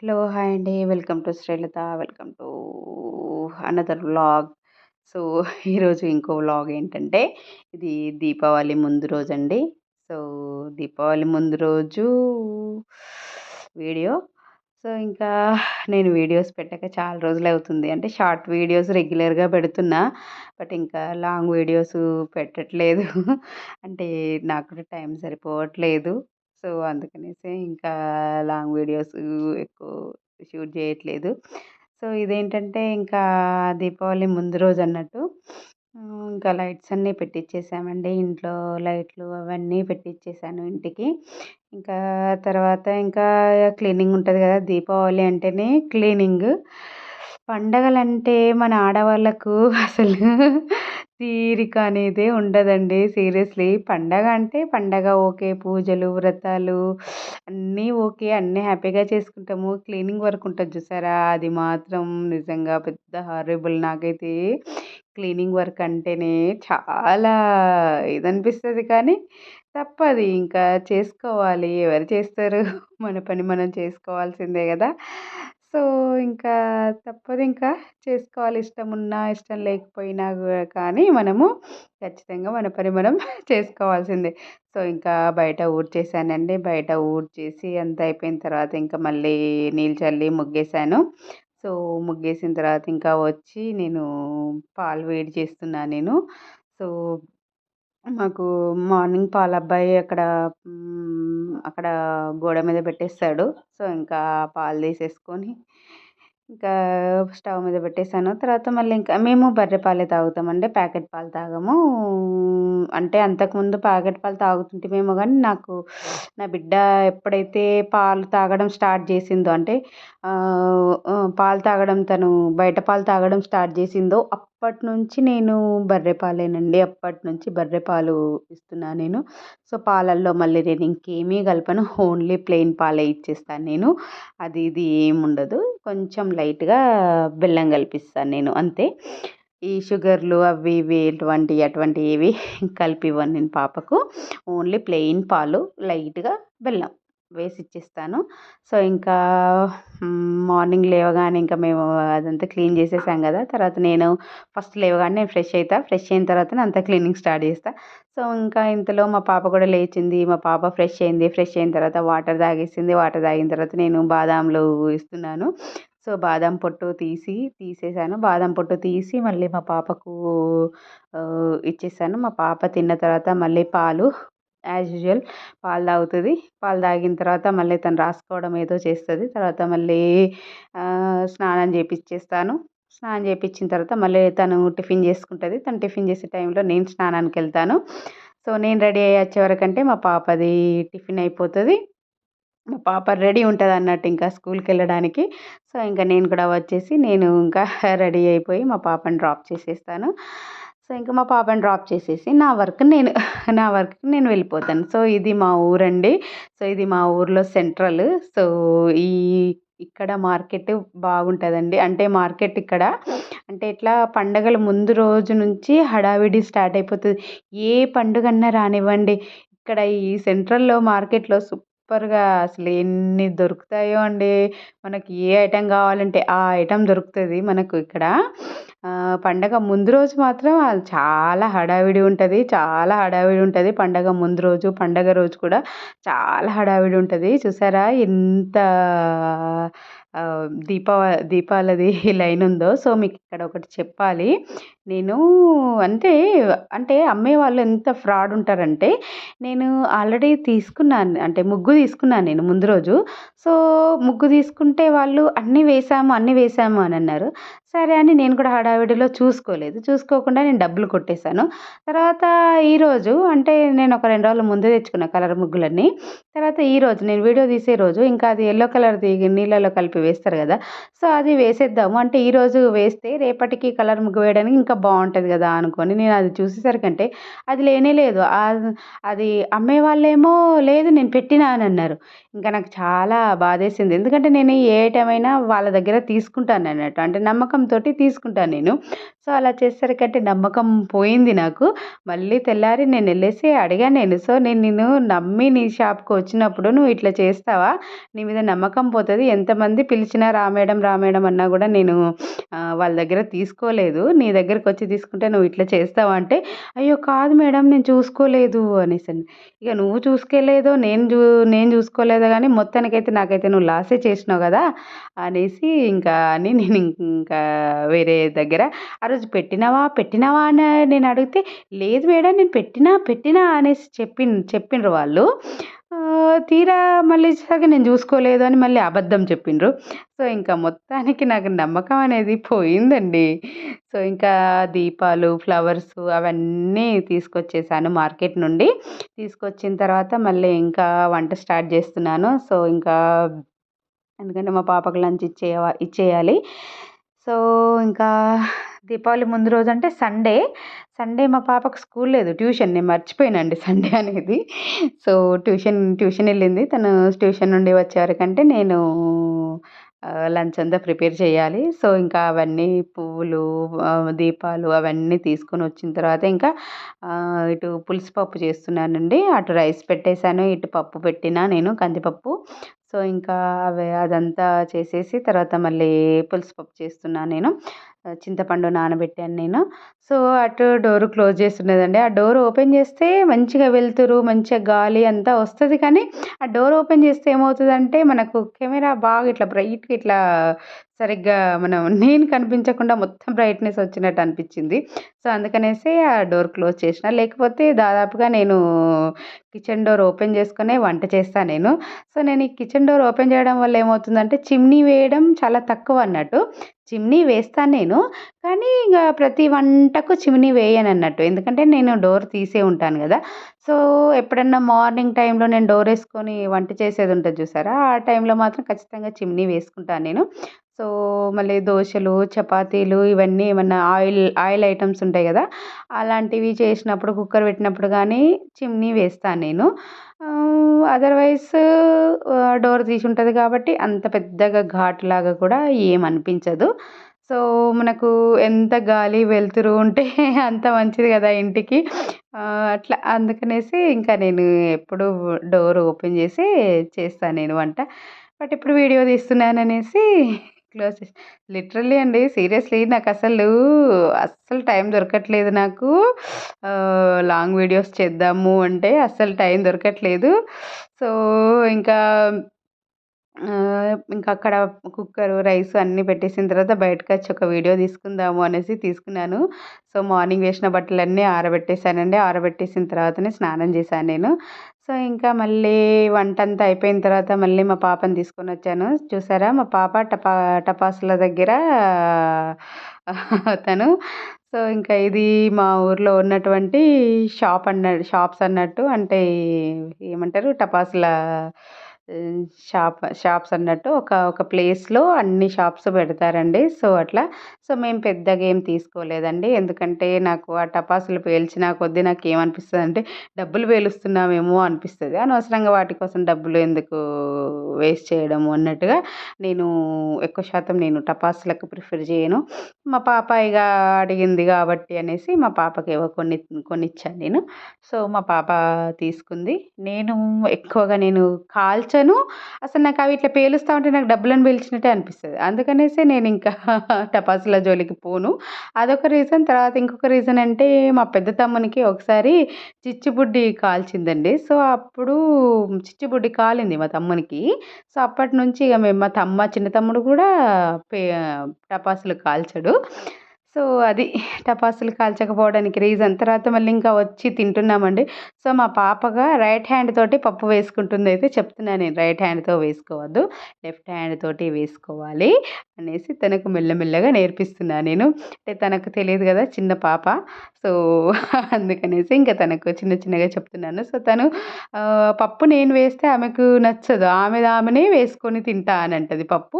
Hello hi అండి. Welcome to Srilatha. Welcome to another vlog. So ఈరోజు ఇంకో vlog ఏంటంటే ఇది దీపావళి ముందు రోజు అండి. సో దీపావళి ముందు రోజు వీడియో. సో ఇంకా నేను వీడియోస్ పెట్టాక చాలా రోజులు అవుతుంది. అంటే షార్ట్ వీడియోస్ రెగ్యులర్గా పెడుతున్నా బట్ ఇంకా లాంగ్ వీడియోస్ పెట్టట్లేదు. అంటే నాకు టైం సరిపోవట్లేదు. సో అందుకనేసి ఇంకా లాంగ్ వీడియోస్ ఎక్కువ షూట్ చేయట్లేదు సో ఇదేంటంటే ఇంకా దీపావళి ముందు రోజు అన్నట్టు ఇంకా లైట్స్ అన్నీ పెట్టించేసామండి ఇంట్లో లైట్లు అవన్నీ పెట్టించేసాను ఇంటికి. ఇంకా తర్వాత ఇంకా క్లీనింగ్ ఉంటుంది కదా దీపావళి అంటేనే క్లీనింగ్. పండగలంటే మన ఆడవాళ్ళకు అసలు తీరిక అనేదే ఉండదండి. సీరియస్లీ పండగ అంటే పండగ ఓకే. పూజలు వ్రతాలు అన్నీ ఓకే. అన్నీ హ్యాపీగా చేసుకుంటాము. క్లీనింగ్ వర్క్ ఉంటుంది చూసారా? అది మాత్రం నిజంగా పెద్ద హారబుల్ నాకైతే క్లీనింగ్ వర్క్ అంటేనే చాలా ఇదనిపిస్తుంది కానీ తప్పది. ఇంకా చేసుకోవాలి. ఎవరు చేస్తారు? మన పని మనం చేసుకోవాల్సిందే కదా. సో ఇంకా తప్పదు ఇంకా చేసుకోవాలి. ఇష్టం ఉన్నా ఇష్టం లేకపోయినా కానీ మనము ఖచ్చితంగా మన పని మనం చేసుకోవాల్సిందే. సో ఇంకా బయట ఊడ్చేసానండి. బయట ఊడ్చేసి అంత అయిపోయిన తర్వాత ఇంకా మళ్ళీ నీళ్ళు చల్లి ముగ్గేసాను. సో ముగ్గేసిన తర్వాత ఇంకా వచ్చి నేను పాలు వేడి చేస్తున్నాను నేను. సో మాకు మార్నింగ్ పాల అబ్బాయి అక్కడ అక్కడ గోడ మీద పెట్టేసాడు సో ఇంకా పాలు తీసేసుకొని ఇంకా స్టవ్ మీద పెట్టేసాను తర్వాత మళ్ళీ ఇంకా మేము బర్రె పాలే తాగుతామండి ప్యాకెట్ పాలు తాగము. అంటే అంతకుముందు ప్యాకెట్ పాలు తాగుతుంటేమేమో కానీ నాకు నా బిడ్డ ఎప్పుడైతే పాలు తాగడం స్టార్ట్ చేసిందో అంటే పాలు తాగడం తను బయట పాలు తాగడం స్టార్ట్ చేసిందో అప్పటి నుంచి నేను బర్రె పాలేనండి. అప్పటి నుంచి బర్రె పాలు ఇస్తున్నాను నేను. సో పాలల్లో మళ్ళీ నేను ఇంకేమీ కలపను. ఓన్లీ ప్లెయిన్ పాలే ఇచ్చేస్తాను నేను. అది ఇది ఏముండదు. కొంచెం లైట్గా బెల్లం కలిపిస్తాను నేను. అంతే. ఈ షుగర్లు అవి ఇవి ఎటువంటి అటువంటివి ఏవి కలిపి ఇవ్వను నేను పాపకు. ఓన్లీ ప్లెయిన్ పాలు లైట్గా బెల్లం. వేసి ఇచ్చేస్తాను సో ఇంకా మార్నింగ్ లేవగానే ఇంకా మేము అదంతా క్లీన్ చేసేసాం కదా తర్వాత నేను ఫస్ట్ లేవగానే నేను ఫ్రెష్ అవుతా ఫ్రెష్ అయిన తర్వాత అంతా క్లీనింగ్ స్టార్ట్ చేస్తా. సో ఇంకా ఇంతలో మా పాప కూడా లేచింది మా పాప ఫ్రెష్ అయింది ఫ్రెష్ అయిన తర్వాత వాటర్ తాగేసింది వాటర్ తాగిన తర్వాత నేను బాదాంలు ఇస్తున్నాను. సో బాదం పొట్టు తీసి తీసేసాను. బాదం పొట్టు తీసి మళ్ళీ మా పాపకు ఇచ్చేసాను. మా పాప తిన్న తర్వాత మళ్ళీ పాలు యాజ్ యూజువల్ పాలు తాగుతుంది. పాలు తాగిన తర్వాత మళ్ళీ తను రాసుకోవడం ఏదో చేస్తుంది. తర్వాత మళ్ళీ స్నానం చేపిచ్చేస్తాను. స్నానం చేయించిన తర్వాత మళ్ళీ తను టిఫిన్ చేసుకుంటుంది. తను టిఫిన్ చేసే టైంలో నేను స్నానానికి వెళ్తాను. సో నేను రెడీ అయ్యి వచ్చేవరకంటే మా పాపది టిఫిన్ అయిపోతుంది. మా పాప రెడీ ఉంటుంది అన్నట్టు ఇంకా స్కూల్కి వెళ్ళడానికి. సో ఇంకా నేను కూడా వచ్చేసి నేను ఇంకా రెడీ అయిపోయి మా పాపని డ్రాప్ చేసేస్తాను. సో ఇంకా మా పాపని డ్రాప్ చేసేసి నా వర్క్ నేను నా వర్క్కి నేను వెళ్ళిపోతాను. సో ఇది మా ఊరండి. సో ఇది మా ఊర్లో సెంట్రల్. సో ఈ ఇక్కడ మార్కెట్ బాగుంటుందండి. అంటే మార్కెట్ ఇక్కడ. అంటే ఇట్లా పండగల ముందు రోజు నుంచి హడావిడి స్టార్ట్ అయిపోతుంది. ఏ పండుగన్నా రానివ్వండి. ఇక్కడ ఈ సెంట్రల్లో మార్కెట్లో సూపర్గా. అసలు ఎన్ని దొరుకుతాయో అండి. మనకి ఏ ఐటెం కావాలంటే ఆ ఐటెం దొరుకుతుంది మనకు ఇక్కడ. పండగ ముందు రోజు మాత్రం చాలా హడావిడి ఉంటుంది. చాలా హడావిడి ఉంటుంది పండగ ముందు రోజు పండగ రోజు కూడా చాలా హడావిడి ఉంటుంది. చూసారా? ఎంత దీపా దీపాలది లైన్ ఉందో సో మీకు ఇక్కడ ఒకటి చెప్పాలి. నేను అంటే అంటే అమ్మే వాళ్ళు ఎంత ఫ్రాడ్ ఉంటారంటే నేను ఆల్రెడీ తీసుకున్నాను అంటే ముగ్గు తీసుకున్నాను నేను ముందు రోజు. సో ముగ్గు తీసుకుంటే వాళ్ళు అన్నీ వేసాము అన్నీ వేసాము అని అన్నారు. సరే అని నేను కూడా హడావిడిలో చూసుకోలేదు. చూసుకోకుండా నేను డబ్బులు కొట్టేశాను. తర్వాత ఈరోజు అంటే నేను ఒక రెండు రోజుల ముందే తెచ్చుకున్న కలర్ ముగ్గులన్నీ. తర్వాత ఈరోజు నేను వీడియో తీసే రోజు ఇంకా అది ఎల్లో కలర్ నీళ్ళలో కలిపి వేస్తారు కదా సో అది వేసేద్దాము. అంటే ఈరోజు వేస్తే రేపటికి కలర్ ముగ్గు వేయడానికి ఇంకా బాగుంటుంది కదా అనుకొని నేను అది చూసేసరికంటే అది లేనే లేదు. అది అమ్మే వాళ్ళేమో లేదు నేను పెట్టినా అని అన్నారు. ఇంకా నాకు చాలా బాధేసింది. ఎందుకంటే నేను ఏ ఐటమ్ అయినా వాళ్ళ దగ్గర తీసుకుంటాను అన్నట్టు. అంటే నమ్మకం నమ్మకంతో తీసుకుంటాను నేను. సో అలా చేసేసరికంటే నమ్మకం పోయింది నాకు. మళ్ళీ తెల్లారి నేను వెళ్ళేసి అడిగాను నేను సో నేను నేను నమ్మి నీ షాప్కి వచ్చినప్పుడు నువ్వు ఇట్లా చేస్తావా? నీ మీద నమ్మకం పోతుంది. ఎంతమంది పిలిచినా రా మేడం రా మేడం అన్నా కూడా నేను వాళ్ళ దగ్గర తీసుకోలేదు. నీ దగ్గరికి వచ్చి తీసుకుంటే నువ్వు ఇట్లా చేస్తావా? అంటే అయ్యో కాదు మేడం నేను చూసుకోలేదు అనేసి ఇక నువ్వు చూసుకోలేదో నేను చూ నేను చూసుకోలేదో కానీ మొత్తానికైతే నాకైతే నువ్వు లాసే చేసినావు కదా అనేసి ఇంకా అని నేను ఇంకా వేరే దగ్గర. ఆ రోజు పెట్టినావా? పెట్టినావా? అని నేను అడిగితే లేదు మేడం నేను పెట్టినా పెట్టినా అనేసి చెప్పి చెప్పిండ్రు వాళ్ళు. తీరా మళ్ళీ సరిగ్గా నేను చూసుకోలేదు అని మళ్ళీ అబద్ధం చెప్పిండ్రు సో ఇంకా మొత్తానికి నాకు నమ్మకం అనేది పోయిందండి. సో ఇంకా దీపాలు ఫ్లవర్స్ అవన్నీ తీసుకొచ్చేసాను మార్కెట్ నుండి. తీసుకొచ్చిన తర్వాత మళ్ళీ ఇంకా వంట స్టార్ట్ చేస్తున్నాను. సో ఇంకా ఎందుకంటే మా పాపకు లంచ్ ఇచ్చేయ ఇచ్చేయాలి. సో ఇంకా దీపావళి ముందు రోజు అంటే సండే. సండే మా పాపకు స్కూల్ లేదు. ట్యూషన్. నేను మర్చిపోయానండి సండే అనేది. సో ట్యూషన్ ట్యూషన్ వెళ్ళింది. తను ట్యూషన్ నుండి వచ్చేవరకంటే నేను లంచ్ అంతా ప్రిపేర్ చేయాలి. సో ఇంకా అవన్నీ పువ్వులు దీపాలు అవన్నీ తీసుకొని వచ్చిన తర్వాత ఇంకా ఇటు పులుసు పప్పు చేస్తున్నానండి. అటు రైస్ పెట్టేశాను. ఇటు పప్పు పెట్టిన నేను కందిపప్పు. సో ఇంకా అవి అదంతా చేసేసి తర్వాత మళ్ళీ పులుసు పప్పు చేస్తున్నాను నేను. చింతపండు నానబెట్టాను నేను. సో అటు డోర్ క్లోజ్ చేస్తున్నదండి. ఆ డోర్ ఓపెన్ చేస్తే మంచిగా వెళ్తురు మంచిగా గాలి అంతా వస్తుంది కానీ ఆ డోర్ ఓపెన్ చేస్తే ఏమవుతుందంటే మనకు కెమెరా బాగా ఇట్లా బ్రైట్గా ఇట్లా సరిగ్గా మనం నేను కనిపించకుండా మొత్తం బ్రైట్నెస్ వచ్చినట్టు అనిపించింది. సో అందుకనేసి ఆ డోర్ క్లోజ్ చేసిన. లేకపోతే దాదాపుగా నేను కిచెన్ డోర్ ఓపెన్ చేసుకునే వంట చేస్తాను నేను. సో నేను ఈ కిచెన్ డోర్ ఓపెన్ చేయడం వల్ల ఏమవుతుందంటే చిమ్నీ వేయడం చాలా తక్కువ అన్నట్టు. చిమ్నీ వేస్తాను నేను. కానీ ఇక ప్రతి వంటకు చిమ్నీ వేయను అన్నట్టు. ఎందుకంటే నేను డోర్ తీసే ఉంటాను కదా. సో ఎప్పుడన్నా మార్నింగ్ టైంలో నేను డోర్ వేసుకొని వంట చేసేది ఉంటుంది చూసారా? ఆ టైంలో మాత్రం ఖచ్చితంగా చిమ్నీ వేసుకుంటాను నేను. సో మళ్ళీ దోశలు చపాతీలు ఇవన్నీ ఏమన్నా ఆయిల్ ఆయిల్ ఐటమ్స్ ఉంటాయి కదా అలాంటివి చేసినప్పుడు కుక్కర్ పెట్టినప్పుడు కానీ చిమ్నీ వేస్తాను నేను. అదర్వైజ్ డోర్ తీసి ఉంటుంది కాబట్టి అంత పెద్దగా ఘాట్లాగా కూడా ఏమనిపించదు సో మనకు ఎంత గాలి వెలుతురు ఉంటే అంత మంచిది కదా ఇంటికి. అట్లా అందుకనేసి ఇంకా నేను ఎప్పుడు డోర్ ఓపెన్ చేసి చేస్తాను నేను వంట. బట్ ఇప్పుడు వీడియో తీస్తున్నాను అనేసి క్లోజ్ చేసి లిటరల్లీ అండి సీరియస్లీ నాకు అసలు అస్సలు టైం దొరకట్లేదు నాకు. లాంగ్ వీడియోస్ చేద్దాము అంటే అస్సలు టైం దొరకట్లేదు. సో ఇంకా ఇంకా అక్కడ కుక్కరు రైస్ అన్నీ పెట్టేసిన తర్వాత బయటకు వచ్చి ఒక వీడియో తీసుకుందాము అనేసి తీసుకున్నాను. సో మార్నింగ్ వేసిన బట్టలన్నీ ఆరబెట్టేసానండి ఆరబెట్టేసిన తర్వాతనే స్నానం చేశాను నేను. సో ఇంకా మళ్ళీ వంట అంతా అయిపోయిన తర్వాత మళ్ళీ మా పాపని తీసుకొని వచ్చాను. చూసారా? మా పాప టపా టపాసుల దగ్గర తను. సో ఇంకా ఇది మా ఊర్లో ఉన్నటువంటి షాప్ అన్న షాప్స్ అన్నట్టు అంటే ఏమంటారు? టపాసుల షాప్ షాప్స్ అన్నట్టు ఒక ఒక ప్లేస్లో అన్ని షాప్స్ పెడతారండి. సో అట్లా. సో మేము పెద్దగా ఏం తీసుకోలేదండి. ఎందుకంటే నాకు ఆ టపాసులు పేల్చిన కొద్దీ నాకు ఏమనిపిస్తుంది అంటే డబ్బులు పేలుస్తున్నామేమో అనిపిస్తుంది. అనవసరంగా వాటి కోసం డబ్బులు ఎందుకు వేస్ట్ చేయడము అన్నట్టుగా నేను ఎక్కువ శాతం నేను టపాసులకు ప్రిఫర్ చేయను. మా పాప ఇక అడిగింది కాబట్టి అనేసి మా పాపకి ఏవో కొన్ని కొనిచ్చాను నేను. సో మా పాప తీసుకుంది. నేను ఎక్కువగా నేను కాల్చ వచ్చాను అసలు నాకు అవి ఇట్లా పేలుస్తూ ఉంటే నాకు డబ్బులను పేల్చినట్టే అనిపిస్తుంది. అందుకనేసి నేను ఇంకా టపాసుల జోలికి పోను. అదొక రీజన్. తర్వాత ఇంకొక రీజన్ అంటే మా పెద్ద తమ్మునికి ఒకసారి చిచ్చుబుడ్డి కాల్చిందండి. సో అప్పుడు చిచ్చుబుడ్డి కాలింది మా తమ్మునికి. సో అప్పటి నుంచి ఇక మేము మా తమ్మ చిన్న తమ్ముడు కూడా పే టపాసులు కాల్చడు. సో అది టపాసులు కాల్చకపోవడానికి రీజన్. తర్వాత మళ్ళీ ఇంకా వచ్చి తింటున్నామండి. సో మా పాపగా రైట్ హ్యాండ్ తోటి పప్పు వేసుకుంటుంది అయితే చెప్తున్నాను నేను రైట్ హ్యాండ్తో వేసుకోవద్దు లెఫ్ట్ హ్యాండ్ తోటి వేసుకోవాలి అనేసి తనకు మెల్లమెల్లగా నేర్పిస్తున్నాను నేను. అంటే తనకు తెలియదు కదా చిన్న పాప. సో అందుకనేసి ఇంకా తనకు చిన్న చిన్నగా చెప్తున్నాను. సో తను పప్పు నేను వేస్తే ఆమెకు నచ్చదు. ఆమె ఆమెనే వేసుకొని తింటా అని అంటది పప్పు.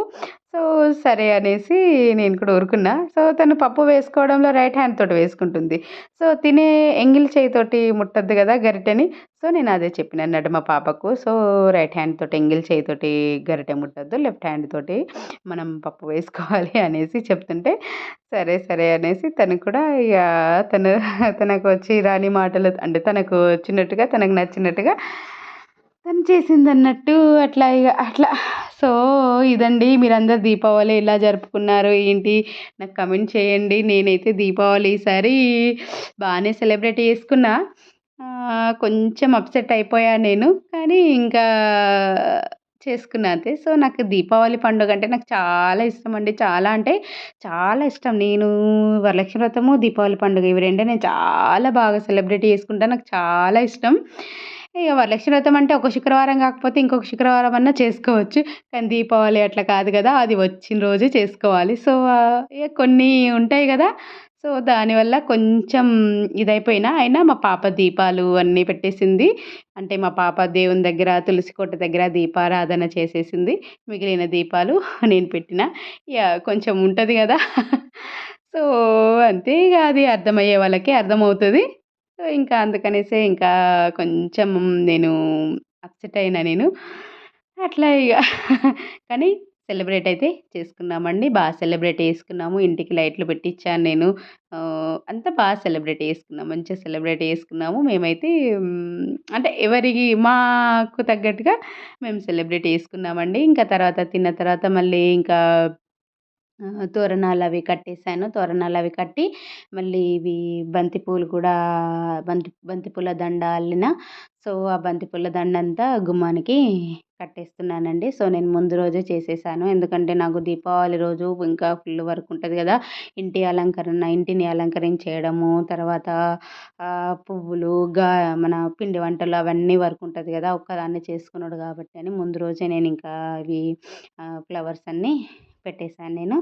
సో సరే అనేసి నేను కూడా ఊరుకున్నా. సో తను పప్పు వేసుకోవడంలో రైట్ హ్యాండ్ తోటి వేసుకుంటుంది. సో తినే ఎంగిల్ చేయితోటి ముట్టద్దు కదా గరిటెని. సో నేను అదే చెప్పిన మా పాపకు. సో రైట్ హ్యాండ్ తోటి ఎంగిల్ చేయితోటి గరిటె ముట్టద్దు. లెఫ్ట్ హ్యాండ్ తోటి మనం పప్పు వేసుకోవాలి అనేసి చెప్తుంటే సరే సరే అనేసి తను కూడా ఇక తను తనకు వచ్చి రాని మాటలు అంటే తనకు వచ్చినట్టుగా తనకు నచ్చినట్టుగా తను చేసింది అన్నట్టు అట్లా ఇక అట్లా. సో ఇదండి మీరందరు దీపావళి ఎలా జరుపుకున్నారు ఏంటి? నాకు కమెంట్ చేయండి. నేనైతే దీపావళి ఈసారి బాగానే సెలబ్రేట్ చేసుకున్నా. కొంచెం అప్సెట్ అయిపోయా నేను. కానీ ఇంకా చేసుకున్నా అంతే. సో నాకు దీపావళి పండుగ అంటే నాకు చాలా ఇష్టం అండి. చాలా అంటే చాలా ఇష్టం. నేను వరలక్ష్మి వ్రతము దీపావళి పండుగ ఇవి రెండే నేను చాలా బాగా సెలబ్రేట్ చేసుకుంటాను నాకు చాలా ఇష్టం. ఇక వరలక్ష్మి వ్రతం అంటే ఒక శుక్రవారం కాకపోతే ఇంకొక శుక్రవారం అన్నా చేసుకోవచ్చు. కానీ దీపావళి అట్లా కాదు కదా అది వచ్చిన రోజే చేసుకోవాలి. సో ఇక కొన్ని ఉంటాయి కదా సో దానివల్ల కొంచెం ఇదైపోయినా అయినా మా పాప దీపాలు అన్నీ పెట్టేసింది. అంటే మా పాప దేవుని దగ్గర తులసి కోట దగ్గర దీపారాధన చేసేసింది. మిగిలిన దీపాలు నేను పెట్టిన. ఇక కొంచెం ఉంటుంది కదా. సో అంతే ఇక అది అర్థమయ్యే వాళ్ళకి అర్థమవుతుంది. సో ఇంకా అందుకనేసే ఇంకా కొంచెం నేను అప్సెట్ అయినా నేను. అట్లా ఇక కానీ సెలబ్రేట్ అయితే చేసుకున్నామండి. బాగా సెలబ్రేట్ చేసుకున్నాము. ఇంటికి లైట్లు పెట్టించాను నేను. అంతా బాగా సెలబ్రేట్ చేసుకున్నాం. మంచిగా సెలబ్రేట్ చేసుకున్నాము. మేమైతే అంటే ఎవరికి మాకు తగ్గట్టుగా మేము సెలబ్రేట్ చేసుకున్నామండి. ఇంకా తర్వాత తిన్న తర్వాత మళ్ళీ ఇంకా తోరణాలు అవి కట్టేసాను తోరణాలు అవి కట్టి మళ్ళీ ఇవి బంతిపూలు కూడా బంతి బంతిపూల దండ అల్లిన. సో ఆ బంతిపూల దండ అంతా గుమ్మానికి కట్టేస్తున్నానండి. సో నేను ముందు రోజే చేసేసాను. ఎందుకంటే నాకు దీపావళి రోజు ఇంకా ఫుల్ వర్క్ ఉంటుంది కదా! ఇంటి అలంకరణ ఇంటిని అలంకరించేయడము తర్వాత పువ్వులు గా మన పిండి వంటలు అవన్నీ వర్క్ ఉంటుంది కదా! ఒక్కదాన్ని చేసుకున్నాడు కాబట్టి అని ముందు రోజే నేను ఇంకా అవి ఫ్లవర్స్ అన్నీ పెట్టేశాను నేను.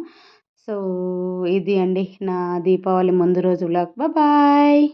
సో ఇది అండి నా దీపావళి ముందు రోజు వ్లాగ్. బాయ్